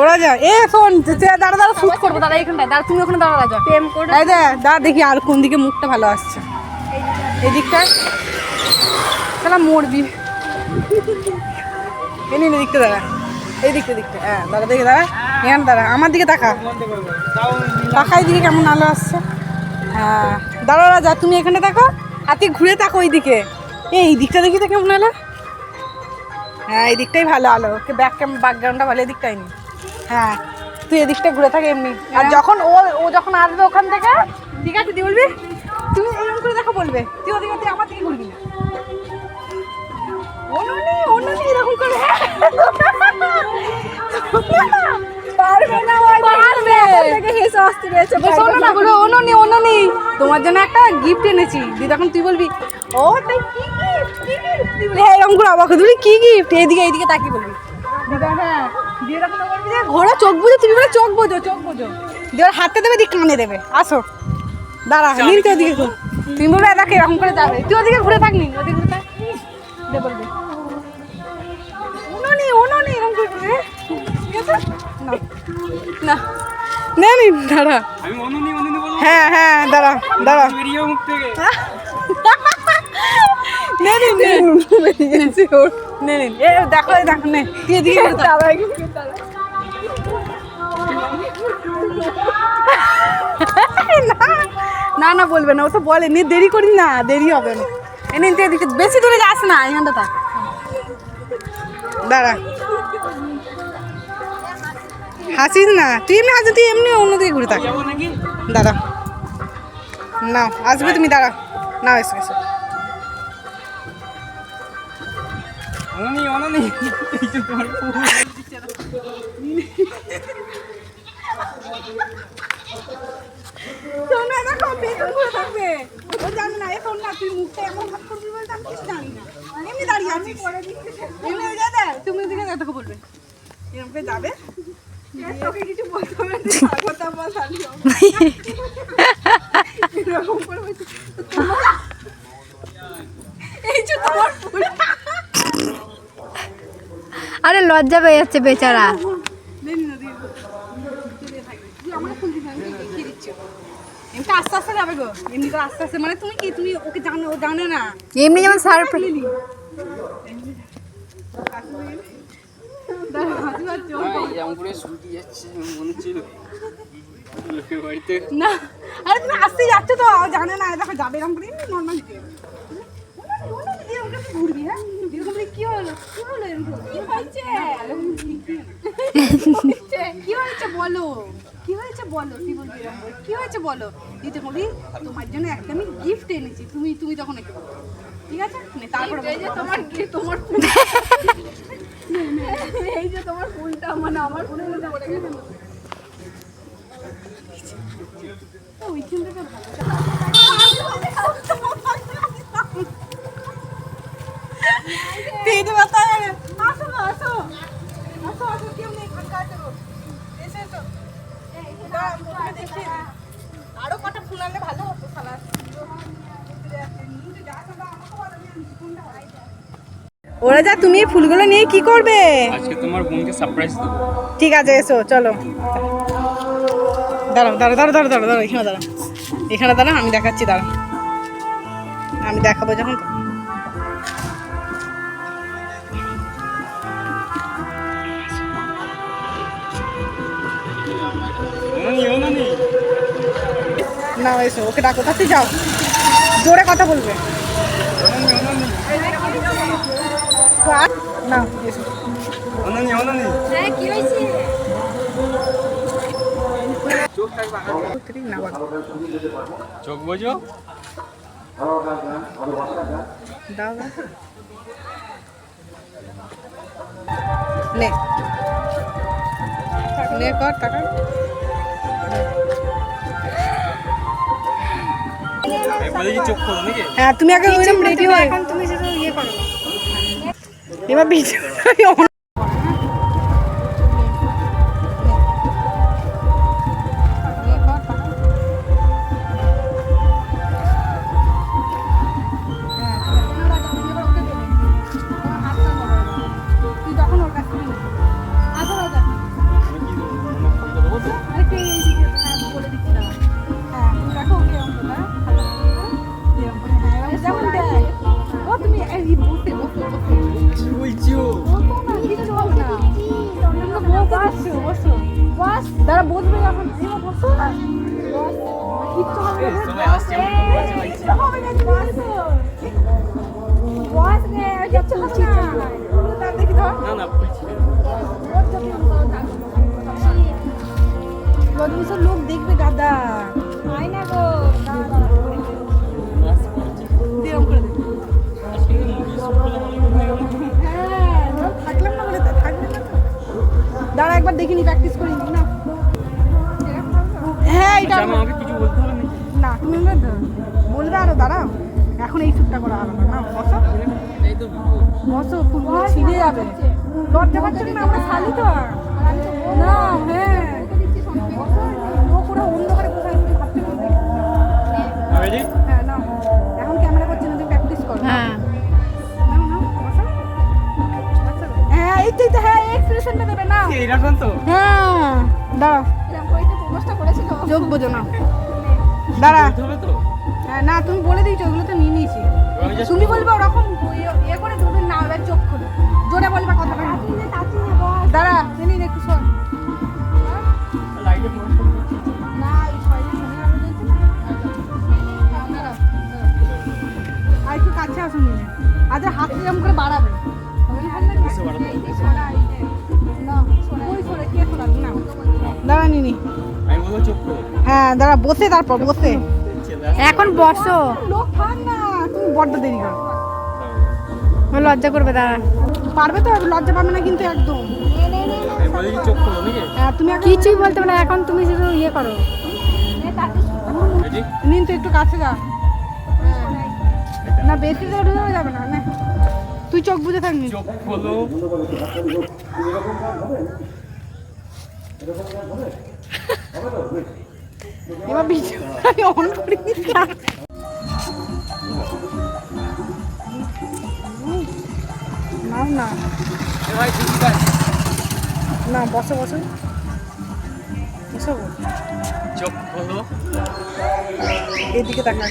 ওরা যা এ শোন তুই দাঁড়া দাঁড়া শুট করব দাঁড়া এখানটায় দাঁড়া তুমি ওখানে দাঁড়া যা প্রেম করে। এই দে দাঁড়া দেখি আর কোন দিকে মুখটা ভালো আসছে। এই দিকটা তাহলে মরবি। এই নিন দিকটা দাঁড়া। এই দিকটা দিকটা হ্যাঁ দাঁড়া দেখে দাঁড়া। এখানে দাঁড়া আমার দিকে তাকা। তাকাই দিকে কেমন আলো আসছে। হ্যাঁ দাঁড়া যা তুমি এখানে দেখো আর তুই ঘুরে তাকো ওই দিকে এই এই দিকটা দেখি তো কেমন আলো। হ্যাঁ এই দিকটাই ভালো আলো। ব্যাক ক্যাম ব্যাকগ্রাউন্ডটা ভালো এদিকটাই নি হ্যাঁ তুই এদিকটা ঘুরে থাকে এমনি। আর যখন ও ও যখন আসবে ওখান থেকে ঠিক আছে তুই বলবি? তুমি এরকম করে দেখো বলবে। তুই ওদিকে তুই আমার দিকে ঘুরবি না। অননি অননি এরকম করে পারবে না পারবে। থেকে হেসে আসতে রয়েছে শোনো না বলো অননি অননি তোমার জন্য একটা গিফট এনেছি। দিদি তখন তুই বলবি ও তাই কি গিফট কি গিফট তুই বলবি হ্যাঁ এরকম করে অবাক হয়ে তুই কি গিফট এইদিকে এইদিকে তাকিয়ে বলবি দিদা হ্যাঁ দিয়ে তখন ও বলবি যে ঘোড়া চোখ বুঝো তুমি বলে চোখ বোঝো চোখ বোঝো। দিয়ে হাতে দেবে দিয়ে কানে দেবে। আসো। দাঁড়া তো ওদিকে। তুমি বলবে দেখে এরকম করে যাবে। তুই ওদিকে ঘুরে থাক নিন। ওদিকে ঘুরে থাক। বলবে। এরকম করে বলবে না। না। নে দাঁড়া। হ্যাঁ হ্যাঁ দাঁড়া দাঁড়া। নে এ দেখো দেখো নে। এদিকে ঘুরে থাক। না না বলবে না ও তো বলে নি দেরি করি না দেরি হবে না। এ নিন তুই এদিকে বেশি দূরে যাস না এখানটা থাক দাঁড়া। হাসিস না? তুই এমনি হাসি তুই এমনি অন্যদিকে ঘুরে থাক। দাঁড়া। নাও আসবে তুমি দাঁড়া। নাও এসো এসো। অনুনি অনুনি। যে তোমার থাকবে। ও জানে না এখন না তুই মুখটা এমন কিছু না। এমনি দাঁড়িয়ে আছিস। এমনি ওই যাবে তুমি ওদিকে দেখো বলবে। এরকম যাবে। তোকে কিছু বলতে না, স্বাগতম বল এই যে তোমার ফুল। লজ্জা পেয়ে যাচ্ছে বেচারা। এমনি আস্তে আস্তে যাবে গো। এমনি আস্তে আস্তে। মানে তুমি কি তুমি ওকে জানো ও জানে না? যেমন সারপ্রাইজ আরে তুমি আসতে যাচ্ছ তো জানে না। দেখো যাবে এরকম করে নর্মাল কি হলো কি হলো এরকম? কি হয়েছে? বলো কি হয়েছে বলো কি বলবি কি হয়েছে বলো দিতে তোমার জন্য একটা আমি গিফট এনেছি তুমি তুমি তখন। ঠিক আছে তারপরে তোমার তোমার এই যে তোমার ফুলটা মানে আমার ফুলের মধ্যে পড়ে গেছে ওই চিন্তাটা পেটে ব্যথা হয়ে গেছে। আসো না, আসো। আসো, আসো, কেউ নেই, ফাঁকা আছে। এসো, দেখিয়ে দিই। আরও কটা ফুল আনলে ভালো হতো শালা। ওরা যা তুমি ফুলগুলো নিয়ে কি করবে আজকে তোমার বোনকে সারপ্রাইজ দেবো ঠিক আছে এসো চলো দাঁড়াও দাঁড়াও দাঁড়াও দাঁড়াও দাঁড়াও দাঁড়াও এখানে দাঁড়াও এখানে দাঁড়াও আমি দেখাচ্ছি দাঁড়াও আমি দেখাবো যখন না এসো ওকে ডাকো তাতে যাও। জোরে কথা বলবে। না হ্যাঁ কি চোখ বোঝো। দাও দাও। নে। নে কর টাকা। হ্যাঁ তুমি আগে ওইরকম রেডি হয়ে এখন তুমি ইয়ে করো। এবার ভিডিও থাকলাম না বলে তো, থাকবে না তো। দাঁড়া একবার দেখিনি প্র্যাকটিস করি। না। হ্যাঁ এটা আমাকে কিছু বলতে হবে না তুমি। বলবে আরও দাঁড়াও এখন এই শ্যুটটা করা হবে না। বসো। বসো ফুলগুলো ছিঁড়ে যাবে। লজ্জা পাচ্ছে না আমরা শালি তো না হ্যাঁ। ওরা অন্ধকারে কোথায় তুমি ভাবতে পারবে হ্যাঁ না এখন ক্যামেরা করছি না তুমি প্র্যাকটিস করো। হ্যাঁ। নাও, নাও, বসো। বসো। হ্যাঁ এই তো এই তো, হ্যাঁ এক্সপ্রেশনটা দেবে না তো। হ্যাঁ। দাঁড়াও। করেছিল। যোগ বোঝো না দাঁড়া। বলতে হবে তো? হ্যাঁ না তুমি বলে দিয়েছ ওগুলো তো নিয়ে নিয়েছি। তুমি বলবে ওরকম ইয়ে- ইয়ে করে তুমি না এবার চোখ খোলো। জোরে বলবে কথাটা। দাঁড়া একটু শোন। দাঁড়া নিনি আমি বলব চুপ করো হ্যাঁ দাঁড়া বসে তারপর বসে। এখন বসো। না তুমি বড্ড দেরি করো। লজ্জা করবে দাঁড়া। পারবে তো লজ্জা পাবে না কিন্তু একদম। হ্যাঁ কিছুই বলতে পারো না এখন তুমি শুধু ইয়ে করো। নিন তো একটু কাছে যা। না বেশি তো ঢুকে যাবে না না। তুই চোখ বুঝে থাকবি। চোখ খোলো। এবার আমি অন করি নাও না এ ভাই ঠিক আছে না বসো বসো। বসো। চোখ খোলো এদিকে তাকা।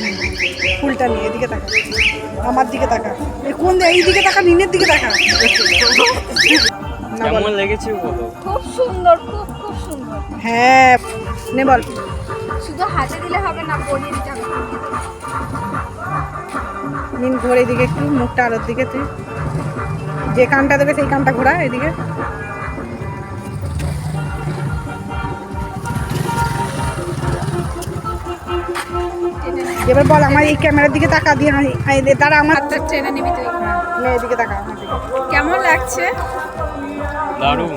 ফুলটা নিয়ে এদিকে তাকা। আমার দিকে তাকা। এই কোন এই দিকে তাকা নিনের দিকে তাকা। কেমন লেগেছে বলো? খুব সুন্দর খুব খুব সুন্দর। হ্যাঁ নে বল। শুধু হাতে দিলে হবে না বলিয়ে দিতে নিন ঘোর এদিকে একটু মুখটা আলোর দিকে তুই। যে কানটা দেবে সেই কানটা ঘোরা এদিকে। এবার বল আমার এই ক্যামেরার দিকে তাকা দিয়ে তারা আমার হাতটা ট্রেনে নিবি তুই। হ্যাঁ, নে এদিকে তাকা কেমন লাগছে? দারুণ।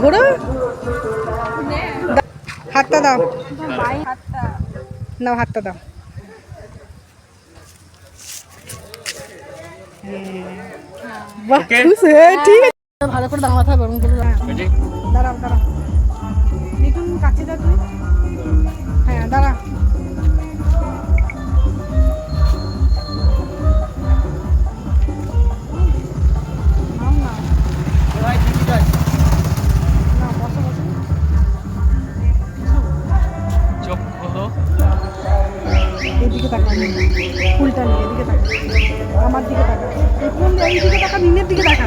ঘোরো হাতটা দাও। নাও হাতটা দাও। বাহ Okay? ঠিক আছে। ভালো করে দাঁড়াতে হবে ওরকম করে দাঁড়াও। দাঁড়াও। কাছে যা তুই। হ্যাঁ দাঁড়া। এদিকে তাকা ফুলটা নিয়ে এদিকে তাকা আমার দিকে তাকা এই দিকে তাকা নিনের দিকে তাকা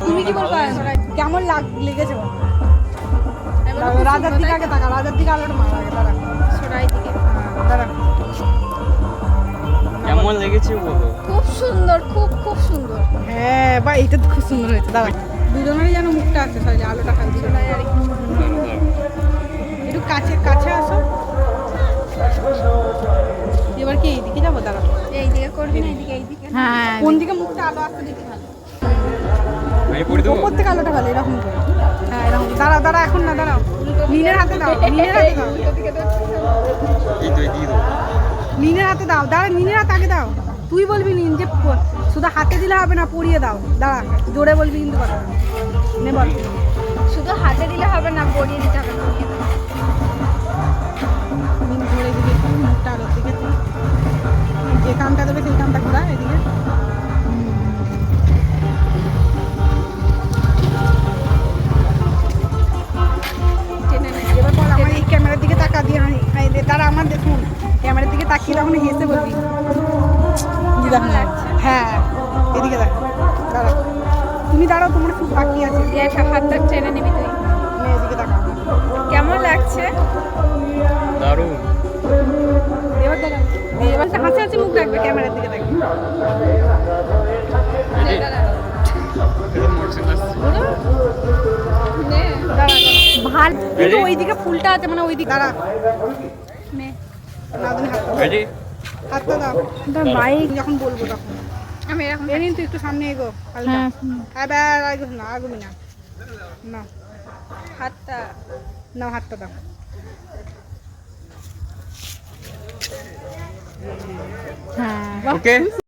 তুমি কি বলবা? কেমন লাগ লেগেছে রাজার দিকে আগে তাকা রাজার দিকে আলোটা মারা আগে দাঁড়া সরাই দিকে। কেমন লেগেছে বলো? খুব সুন্দর খুব খুব সুন্দর। হ্যাঁ বা এইটা তো খুব সুন্দর হয়েছে দাঁড়া দুজনেরই যেন মুখটা আছে সরি আলোটা দারুণ একটু কাছে কাছে আসো। এবার কি এইদিকে যাব? দাঁড়া এই দিকে করবি না এইদিকে এইদিকে। হ্যাঁ কোন দিকে মুখটা আলো আসতে দেখি ভালো আমি পড়ে দেবো? ওপর থেকে আলোটা ভালো এরকম করে। হ্যাঁ এরকম দাঁড়াও দাঁড়াও এখন না দাঁড়াও। নিনের হাতে দাও নিনের হাতে দাও। এই তো এই দিয়ে দেবো। হাতে দাও দাঁড়া নিনের হাতে আগে দাও। তুই বলবি নিন যে শুধু হাতে দিলে হবে না পরিয়ে দাও। দাঁড়া জোরে বলবি কিন্তু কথা। নে বল। শুধু হাতে দিলে হবে না বলিয়ে দিতে হবে তুই। যে কানটা দেবে সেই কানটা খুব বাকি আছে। দিয়ে একটা হাতটা টেনে নিবি তুই? কেমন লাগছে? দারুণ। হাসি হাসি মুখ রাখবে ক্যামেরার দিকে। নে। ভালো। কিন্তু? ওইদিকে ফুলটা আছে মানে ওইদিকে দাঁড়া। নে। না তুমি। রেডি হাতটা দাও। বাইক। যখন বলব তখন। আমি এরকম এরিন তুই একটু সামনে এগো হালকা। এবার আগে না আগুবি না। না হাতটা। না হাতটা দাও। ওকে